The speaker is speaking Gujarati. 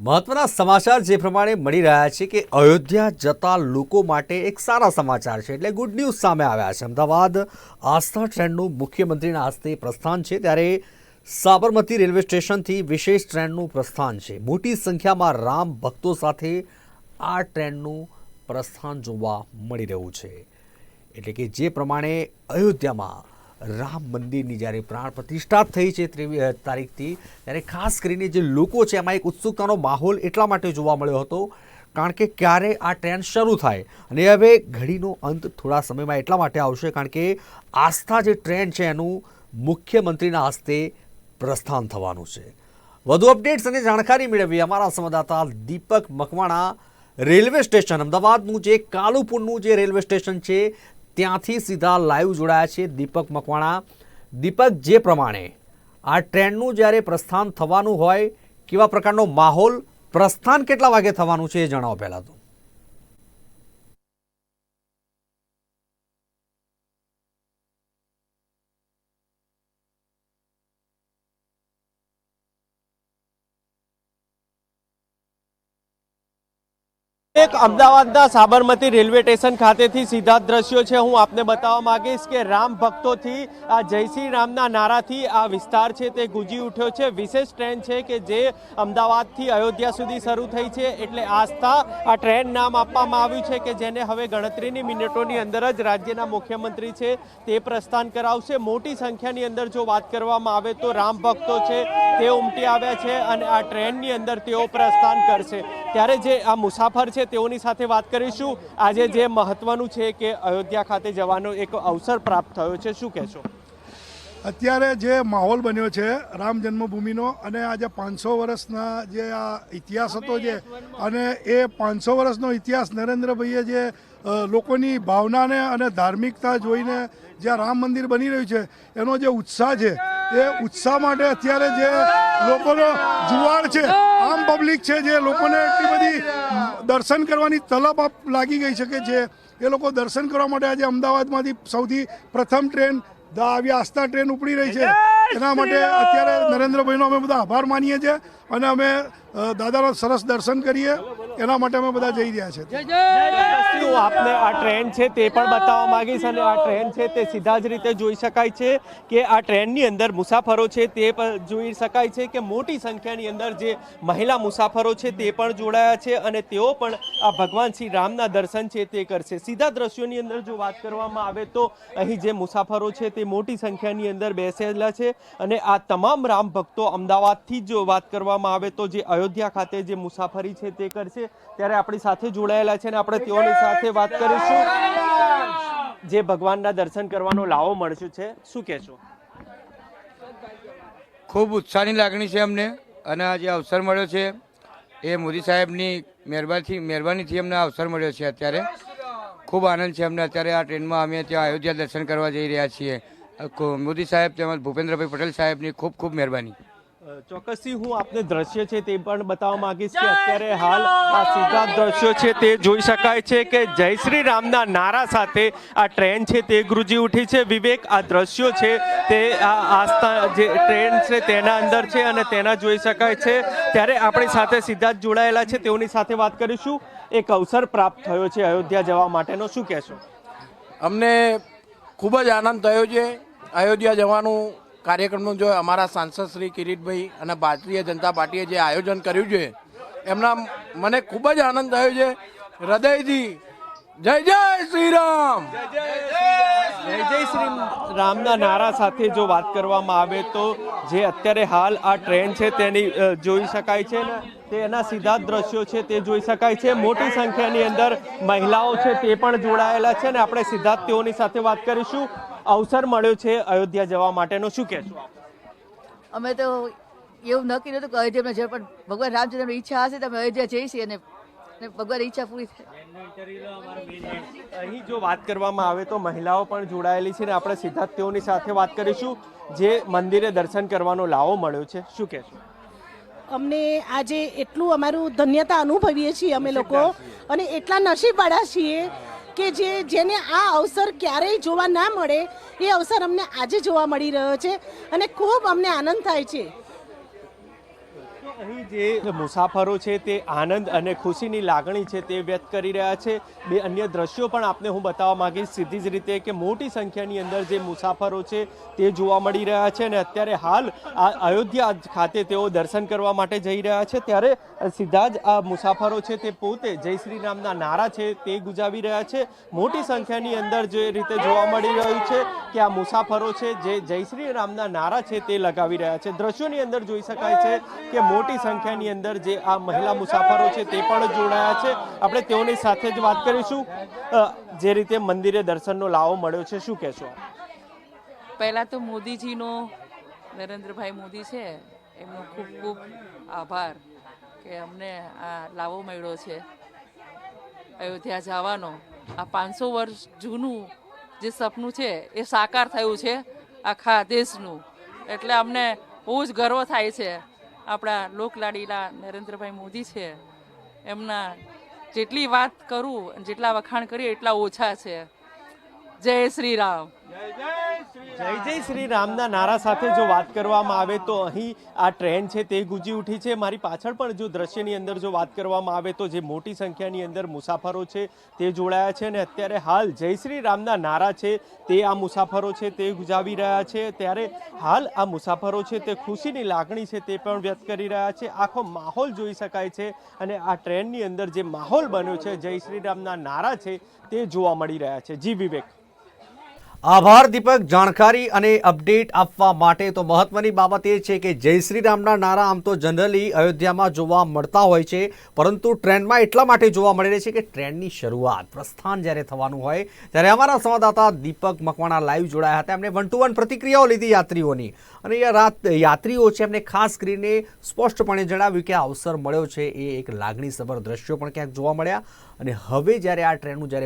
મહત્વના સમાચાર જે પ્રમાણે મળી રહ્યા છે કે અયોધ્યા જતા લોકો માટે એક સારા સમાચાર છે એટલે ગુડ ન્યૂઝ સામે આવ્યા છે. અમદાવાદ આસ્થા ટ્રેનનું મુખ્યમંત્રીના હસ્તે પ્રસ્થાન છે ત્યારે સાબરમતી રેલવે સ્ટેશનથી વિશેષ ટ્રેનનું પ્રસ્થાન છે. મોટી સંખ્યામાં રામ ભક્તો સાથે આ ટ્રેનનું પ્રસ્થાન જોવા મળી રહ્યું છે. એટલે કે જે પ્રમાણે અયોધ્યામાં રામ મંદિરની જ્યારે પ્રાણ પ્રતિષ્ઠા થઈ છે ત્રેવી તારીખથી, ત્યારે ખાસ કરીને જે લોકો છે, એમાં એક ઉત્સુકતાનો માહોલ એટલા માટે જોવા મળ્યો હતો, કારણ કે ક્યારે આ ટ્રેન શરૂ થાય, અને હવે ઘડીનો અંત થોડા સમયમાં એટલા માટે આવશે, કારણ કે આસ્થા જે ટ્રેન છે, એનું મુખ્યમંત્રીના હસ્તે પ્રસ્થાન થવાનું છે. વધુ અપડેટ્સ અને જાણકારી મેળવી અમારા સંવાદદાતા દીપક મકવાણા રેલવે સ્ટેશન. અમદાવાદનું જે કાલુપુરનું જે રેલવે સ્ટેશન છે ત્યાંથી સીધા લાઈવ જોડાયા છે દીપક મકવાણા. દીપક, જે પ્રમાણે આ ટ્રેનનું જ્યારે પ્રસ્થાન થવાનું હોય, કેવા પ્રકારનો માહોલ, પ્રસ્થાન કેટલા વાગે થવાનું છે એ જણાવો પહેલાં તો. એક અમદાવાદના સાબરમતી રેલવે સ્ટેશન ખાતેથી સીધા દ્રશ્યો છે. હું આપને બતાવવા માંગીશ કે રામ ભક્તોથી, આ જય શ્રી રામના નારાથી આ વિસ્તાર છે તે ગુજી ઉઠ્યો છે. વિશેષ ટ્રેન છે કે જે અમદાવાદથી અયોધ્યા સુધી શરૂ થઈ છે એટલે આસ્થા આ ટ્રેન નામ આપવામાં આવ્યું છે કે જેને હવે ગણતરીની મિનિટોની અંદર જ રાજ્યના મુખ્યમંત્રી છે તે પ્રસ્થાન કરાવશે. મોટી સંખ્યાની અંદર જો વાત કરવામાં આવે તો રામ ભક્તો છે, તે ઉમટી આવ્યા છે અને આ ટ્રેનની અંદર તેઓ પ્રસ્થાન કરશે. ત્યારે જે આ મુસાફર છે તેઓની સાથે વાત કરીશું. આજે જે મહત્વનું છે કે અયોધ્યા ખાતે જવાનો એક અવસર પ્રાપ્ત થયો છે શું કહેશો? અત્યારે જે માહોલ બન્યો છે રામ જન્મભૂમિનો અને આજે પાંચસો વર્ષના જે આ ઇતિહાસ હતો જે અને એ પાંચસો વર્ષનો ઇતિહાસ નરેન્દ્રભાઈએ જે લોકોની ભાવનાને અને ધાર્મિકતા જોઈને જે રામ મંદિર બની રહ્યું છે એનો જે ઉત્સાહ છે એ ઉત્સાહ માટે અત્યારે જે લોકોનો જુવાળ છે આમ પબ્લિક છે જે લોકોને એટલી બધી દર્શન કરવાની તલબ લાગી ગઈ શકે છે એ લોકો દર્શન કરવા માટે આજે અમદાવાદમાંથી સૌથી પ્રથમ ટ્રેન આવી આસ્થા ટ્રેન ઉપડી રહી છે. એના માટે અત્યારે નરેન્દ્રભાઈનો અમે બધા આભાર માનીએ છીએ અને અમે દાદાનો સરસ દર્શન કરીએ. એના માટે અમે બધા જઈ રહ્યા છે આપને આ ટ્રેન છે તે પણ બતાવવા માંગીશ અને આ ટ્રેન છે તે સીધા જ રીતે જોઈ શકાય છે કે આ ટ્રેનની અંદર મુસાફરો છે તે પણ જોઈ શકાય છે કે મોટી સંખ્યાની અંદર જે મહિલા મુસાફરો છે તે પણ જોડાયા છે અને તેઓ પણ આ ભગવાન શ્રી રામના દર્શન છે તે કરશે. સીધા દ્રશ્યોની અંદર જો વાત કરવામાં આવે તો અહીં જે મુસાફરો છે તે મોટી સંખ્યાની અંદર બેસેલા છે અને આ તમામ રામ ભક્તો અમદાવાદથી જ જો વાત કરવામાં આવે તો જે અયોધ્યા ખાતે જે મુસાફરી છે તે કરશે. ત્યારે આપણી સાથે જોડાયેલા છે અને આપણે તેઓની સાથે વાત કરીશું. જે ભગવાનના દર્શન કરવાનો લાવો મળશે છે. શું કહેશો? ખૂબ ઉત્સાહની લાગણી છે અમને અને આ જે અવસર મળ્યો છે. એ મોદી સાહેબની મહેરબાનીથી મહેરબાનીથી અમને અવસર મળ્યો છે અત્યારે. ખૂબ આનંદ છે અમને અત્યારે આ ટ્રેનમાં અમે ત્યાં અયોધ્યા દર્શન કરવા જઈ રહ્યા છીએ. મોદી સાહેબ તેમજ ભૂપેન્દ્રભાઈ પટેલ સાહેબની ખૂબ ખૂબ મહેરબાની. ચોક્કસથી હું આપને દ્રશ્ય છે તે પણ બતાવવા માંગીશ કે અત્યારે હાલ આ સીધા દ્રશ્યો છે તે જોઈ શકાય છે કે જય શ્રી રામના નારા સાથે આ ટ્રેન છે તે ગુરુજી ઉઠી છે. વિવેક આ દ્રશ્યો છે તે આ આસ્થા જે ટ્રેન છે તેના અંદર છે અને તેના જોઈ શકાય છે. ત્યારે આપણી સાથે સીધા જ જોડાયેલા છે. તેઓની સાથે વાત કરીશું. એક અવસર પ્રાપ્ત થયો છે અયોધ્યા જવા માટેનો. શું કહેશો? અમને ખૂબ જ આનંદ થયો છે. અયોધ્યા જવાનું કાર્યક્રમનું જો અમારા સાંસદ શ્રી કિરીટભાઈ અને ભારતીય જનતા પાર્ટીએ જે આયોજન કર્યું છે, એમના મને ખૂબ જ આનંદ થયો છે. હૃદયથી જય જય શ્રી રામ જય જય શ્રી રામના નારા સાથે જો વાત કરવામાં આવે તો જે અત્યારે હાલ આ ટ્રેન છે તેની જોઈ શકાય છે ને? તેના સીધા દ્રશ્યો છે, તે જોઈ શકાય છે. મોટી સંખ્યાની અંદર મહિલાઓ છે તે પણ જોડાયેલા છે ને આપણે સીધા તેઓની સાથે વાત કરીશું. અવસર મળ્યો છે અયોધ્યા જવા માટેનો. શું કહેશો આપ? અમે તો એવું નક્કી નહોતું કે અયોધ્યામાં જઈએ પણ ભગવાન રામચંદ્રની ઈચ્છા હશે તો અમે અયોધ્યા જઈશું અને ભગવાન ઈચ્છા પૂરી થાય. અહીં જો વાત કરવામાં આવે તો મહિલાઓ પણ જોડાયેલી છે ને આપણે સીધા તેઓની સાથે વાત કરીશું જે મંદિરે દર્શન કરવાનો લાવો મળ્યો છે. શું કહેશો? અમને આજે એટલું અમારું ધન્યતા અનુભવીએ છીએ અમે લોકો અને એટલા નસીબવાળા છીએ કે જે જેને આ અવસર ક્યારેય જોવા ના મળે, એ અવસર અમને આજે જોવા મળી રહ્યો છે અને ખૂબ અમને આનંદ થાય છે. અહીં જે મુસાફરો છે તે આનંદ અને ખુશીની લાગણી છે તે વ્યક્ત કરી રહ્યા છે. બે અન્ય દ્રશ્યો પણ આપને હું બતાવવા માંગીશ. સીધી જ રીતે કે મોટી સંખ્યાની અંદર જે મુસાફરો છે તે જોવા મળી રહ્યા છે અને અત્યારે હાલ આ અયોધ્યા ખાતે તેઓ દર્શન કરવા માટે જઈ રહ્યા છે. ત્યારે સીધા જ આ મુસાફરો છે તે પોતે જય શ્રી રામના નારા છે તે ગુજાવી રહ્યા છે. મોટી સંખ્યાની અંદર જે રીતે જોવા મળી રહ્યું છે કે આ મુસાફરો છે જે જય શ્રી રામના નારા છે તે લગાવી રહ્યા છે. દ્રશ્યોની અંદર જોઈ શકાય છે કે મોટી સંખ્યાની અંદર જે આ મહિલા મુસાફરો છે તે પણ જોડાયા છે. આપણે તેઓની સાથે જ વાત કરીશું. જે રીતે મંદિરે દર્શનનો લાવો મળ્યો છે, શું કહેશો? પહેલાં તો મોદીજીનો, નરેન્દ્રભાઈ મોદી છે, એમનો ખૂબ ખૂબ આભાર કે અમને આ લાવો મળ્યો છે. અયોધ્યા જવાનો, આ પાંચસો વર્ષ જૂનું જે સપનું છે, એ સાકાર થયું છે આખા દેશનું. એટલે અમને બહુ જ ગર્વ થાય છે. આપણા લોકલાડીલા નરેન્દ્રભાઈ મોદી છે, એમના જેટલી વાત કરું, જેટલા વખાણ કરીએ, એટલા ઓછા છે. જય શ્રી રામ. જય જય શ્રી રામના નારા સાથે જો વાત કરવામાં આવે તો અહીં આ ટ્રેન છે તે ગુજી ઉઠી છે. મારી પાછળ પણ જો દ્રશ્યની અંદર જો વાત કરવામાં આવે તો જે મોટી સંખ્યાની અંદર મુસાફરો છે તે જોડાયા છે અને અત્યારે હાલ જય શ્રી રામના નારા છે તે આ મુસાફરો છે તે ગુજાવી રહ્યા છે. ત્યારે હાલ આ મુસાફરો છે તે ખુશીની લાગણી છે તે પણ વ્યક્ત કરી રહ્યા છે. આખો માહોલ જોઈ શકાય છે અને આ ટ્રેનની અંદર જે માહોલ બન્યો છે જય શ્રી રામના નારા છે તે જોવા મળી રહ્યા છે. જી વિવેક. આભાર, દીપક. જાણકારી અને અપડેટ આપવા માટે તો મહત્વની બાબત એ છે કે જય શ્રી રામના નારા આમ તો જનરલી અયોધ્યામાં જોવા મળતા હોય છે, પરંતુ ટ્રેનમાં એટલા માટે જોવા મળે છે કે ટ્રેનની શરૂઆત, પ્રસ્થાન જ્યારે થવાનું હોય, ત્યારે અમારા સંવાદદાતા દીપક મકવાણા લાઈવ જોડાયા હતા. એમણે વન ટુ વન પ્રતિક્રિયાઓ લીધી યાત્રીઓની. અને રાત, યાત્રીઓ છે, એમને ખાસ કરીને સ્પષ્ટપણે જણાવ્યું કે અવસર મળ્યો છે, એ એક લાગણીસભર દ્રશ્યો પણ ક્યાંક જોવા મળ્યા. અને હવે જ્યારે આ ટ્રેનનું જ્યારે